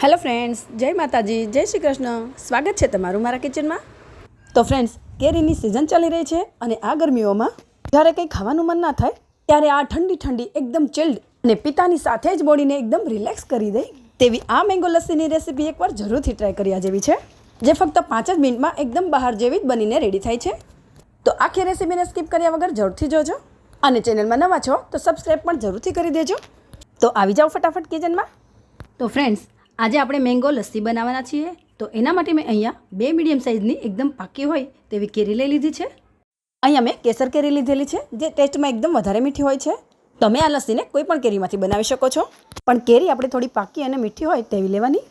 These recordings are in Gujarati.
હેલો ફ્રેન્ડ્સ જય માતાજી. જય શ્રી કૃષ્ણ. સ્વાગત છે તમારું મારા કિચનમાં તો ફ્રેન્ડ્સ કેરીની સિઝન ચાલી રહી છે અને આ ગરમીઓમાં જ્યારે કંઈ ખાવાનું મન ના થાય, ત્યારે આ ઠંડી ઠંડી એકદમ ચિલ્ડ અને પિતાની સાથે જ બોડીને એકદમ રિલેક્સ કરી દે તેવી આ મેંગો લસ્સીની રેસીપી એકવાર જરૂરથી ટ્રાય કર્યા જેવી છે, જે ફક્ત પાંચ જ મિનિટમાં એકદમ બહાર જેવી જ બનીને રેડી થાય છે. તો આખી રેસીપીને સ્કીપ કર્યા વગર જરૂરથી જોજો. અને ચેનલમાં નવા છો, તો સબસ્ક્રાઈબ પણ જરૂરથી કરી દેજો. તો આવી જાઓ ફટાફટ કિચનમાં તો ફ્રેન્ડ્સ આજે આપણે મેંગો લસ્સી બનાવવાના છીએ. તો એના માટે મેં અહીંયા બે મીડિયમ સાઇઝની એકદમ પાકી હોય તેવી કેરી લઈ લીધી છે. અહીંયા મેં કેસર કેરી લીધેલી છે, જે ટેસ્ટમાં એકદમ વધારે મીઠી હોય છે. તમે આ લસ્સીને કોઈ પણ કેરીમાંથી બનાવી શકો છો. પણ કેરી આપણે થોડી પાકી અને મીઠી હોય તેવી લેવાની.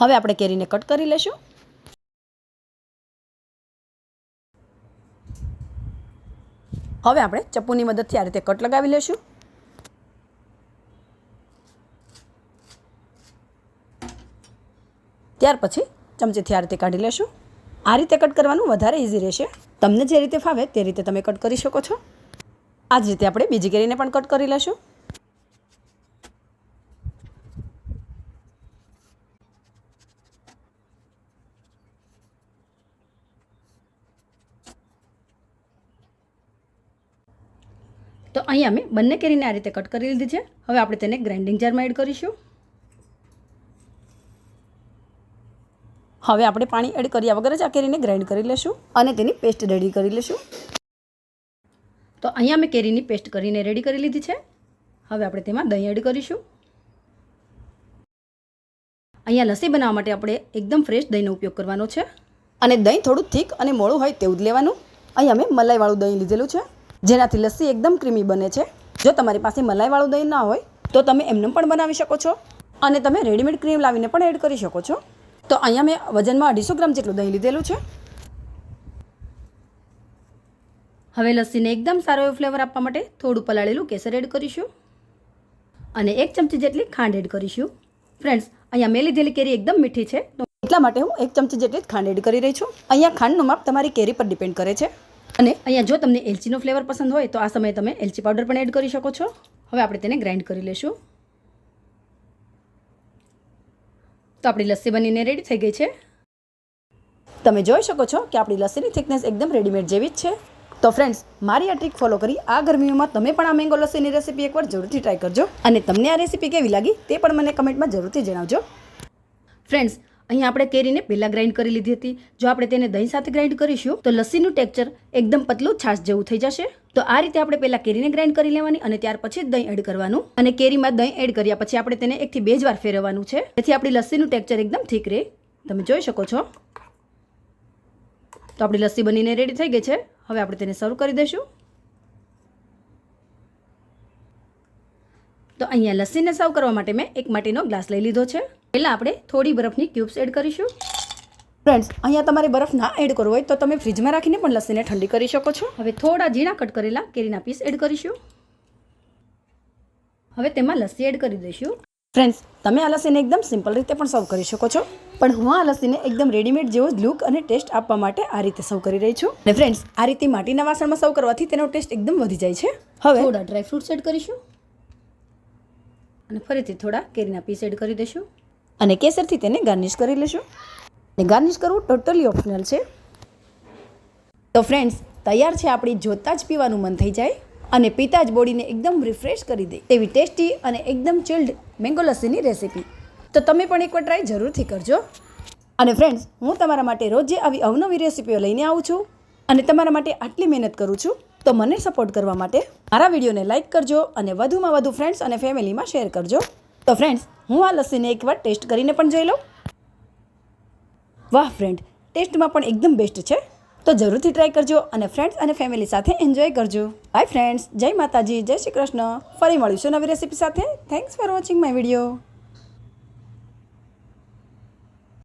હવે આપણે કેરીને કટ કરી લેશું. હવે આપણે ચપ્પુની મદદથી આ રીતે કટ લગાવી લેશું. ત્યાર પછી ચમચીથી આ રીતે કાઢી લેશું. આ રીતે કટ કરવાનું વધારે ઇઝી રહેશે. તમને જે રીતે ફાવે તે રીતે તમે કટ કરી શકો છો. આ જ રીતે આપણે બીજી કેરીને પણ કટ કરી લેશું. તો અહીંયા મેં બંને કેરીને આ રીતે કટ કરી લીધી છે. હવે આપણે તેને ગ્રાઇન્ડિંગ જારમાં એડ કરીશું. હવે આપણે પાણી એડ કર્યા વગર જ આ કેરીને ગ્રાઇન્ડ કરી લેશું અને તેની પેસ્ટ રેડી કરી લેશું. તો અહીંયા મેં કેરીની પેસ્ટ કરીને રેડી કરી લીધી છે. હવે આપણે તેમાં દહીં એડ કરીશું. અહીંયા લસ્સી બનાવવા માટે આપણે એકદમ ફ્રેશ દહીંનો ઉપયોગ કરવાનો છે. અને દહીં થોડું થીક અને મોળું હોય તેવું જ લેવાનું. અહીંયા મેં મલાઈવાળું દહીં લીધેલું છે. જેનાથી લસ્સી એકદમ ક્રીમી બને છે. જો તમારી પાસે મલાઈવાળું દહીં ના હોય, તો તમે એમને પણ બનાવી શકો છો. અને તમે રેડીમેડ ક્રીમ લાવીને પણ એડ કરી શકો છો. તો અહીંયા મેં વજનમાં અઢીસો ગ્રામ જેટલું દહીં લીધેલું છે. હવે લસ્સીને એકદમ સારો એવો ફ્લેવર આપવા માટે થોડું પલાળેલું કેસર એડ કરીશું. અને એક ચમચી જેટલી ખાંડ એડ કરીશું. ફ્રેન્ડ્સ અહીંયા મેં લીધેલી કેરી એકદમ મીઠી છે. તો એટલા માટે હું એક ચમચી જેટલી ખાંડ એડ કરી રહી છું. અહીંયા ખાંડનું માપ તમારી કેરી પર ડિપેન્ડ કરે છે. અને અહીંયા જો તમને એલચીનો ફ્લેવર પસંદ હોય તો આ સમયે તમે એલચી પાવડર પણ એડ કરી શકો છો. હવે આપણે તેને ગ્રાઇન્ડ કરી લેશું. તો આપણી લસ્સી બનીને રેડી થઈ ગઈ છે. તમે જોઈ શકો છો કે આપણી લસ્સીની થિકનેસ એકદમ રેડીમેડ જેવી જ છે. તો ફ્રેન્ડ્સ મારી આ ટ્રીક ફોલો કરી આ ગરમીઓમાં તમે પણ આ મેંગો લસ્સીની રેસીપી એકવાર જરૂરથી ટ્રાય કરજો. અને તમને આ રેસીપી કેવી લાગી તે પણ મને કમેન્ટમાં જરૂરથી જણાવજો. ફ્રેન્ડ્સ અહીંયા આપણે કેરીને પહેલાં ગ્રાઇન્ડ કરી લીધી હતી. જો આપણે તેને દહીં સાથે ગ્રાઇન્ડ કરીશું, તો લસ્સીનું ટેક્ચર એકદમ પતલું છાશ જેવું થઈ જશે. તો આ રીતે આપણે પહેલાં કેરીને ગ્રાઇન્ડ કરી લેવાની અને ત્યાર પછી દહીં એડ કરવાનું. અને કેરીમાં દહીં એડ કર્યા પછી આપણે તેને એકથી બે જ વાર ફેરવવાનું છે. જેથી આપણી લસ્સીનું ટેક્ચર એકદમ ઠીક રહે. તમે જોઈ શકો છો. તો આપણી લસ્સી બનીને રેડી થઈ ગઈ છે. હવે આપણે તેને સર્વ કરી દઈશું. તો અહીંયા લસ્સીને સર્વ કરવા માટે મેં એક માટીનો ગ્લાસ લઈ લીધો છે. પહેલાં આપણે થોડી બરફની ક્યુબ્સ એડ કરીશું. ફ્રેન્ડ્સ અહીંયા તમારે બરફ ના એડ કરવો હોય તો તમે ફ્રીજમાં રાખીને પણ લસ્સીને ઠંડી કરી શકો છો. હવે થોડા ઝીણા કટ કરેલા કેરીના પીસ એડ કરીશું. હવે તેમાં લસ્સી એડ કરી દઈશું. ફ્રેન્ડ્સ તમે આ લસ્સીને એકદમ સિમ્પલ રીતે પણ સર્વ કરી શકો છો. પણ હું આ લસ્સીને એકદમ રેડીમેડ જેવો જ લુક અને ટેસ્ટ આપવા માટે આ રીતે સર્વ કરી રહી છું. અને ફ્રેન્ડ્સ આ રીતે માટીના વાસણમાં સર્વ કરવાથી તેનો ટેસ્ટ એકદમ વધી જાય છે. હવે થોડા ડ્રાય ફ્રૂટ્સ એડ કરીશું. અને ફરીથી થોડા કેરીના પીસ એડ કરી દઈશું. અને કેસરથી તેને ગાર્નિશ કરી લેશું. અને ગાર્નિશ કરવું ટોટલી ઓપ્શનલ છે. તો ફ્રેન્ડ્સ તૈયાર છે આપણી જોતાં જ પીવાનું મન થઈ જાય અને પીતા જ બોડીને એકદમ રિફ્રેશ કરી દે તેવી ટેસ્ટી અને એકદમ ચિલ્ડ મેંગો લસ્સીની રેસીપી તો તમે પણ એકવાર ટ્રાય જરૂરથી કરજો. અને ફ્રેન્ડ્સ હું તમારા માટે રોજે આવી અવનવી રેસીપીઓ લઈને આવું છું અને તમારા માટે આટલી મહેનત કરું છું. તો મને સપોર્ટ કરવા માટે મારા વિડીયોને લાઇક કરજો અને વધુમાં વધુ ફ્રેન્ડ્સ અને ફેમિલીમાં શેર કરજો. તો ફ્રેન્ડ્સ હું આ લસ્સીને એકવાર ટેસ્ટ કરીને પણ જોઈ લઉં. વાહ ફ્રેન્ડ ટેસ્ટમાં પણ એકદમ બેસ્ટ છે. તો જરૂરથી ટ્રાય કરજો અને ફ્રેન્ડ્સ અને ફેમિલી સાથે એન્જોય કરજો. બાય ફ્રેન્ડ્સ જય માતાજી, જય શ્રી કૃષ્ણ. ફરી મળીશું નવી રેસીપી સાથે. Thanks for watching my video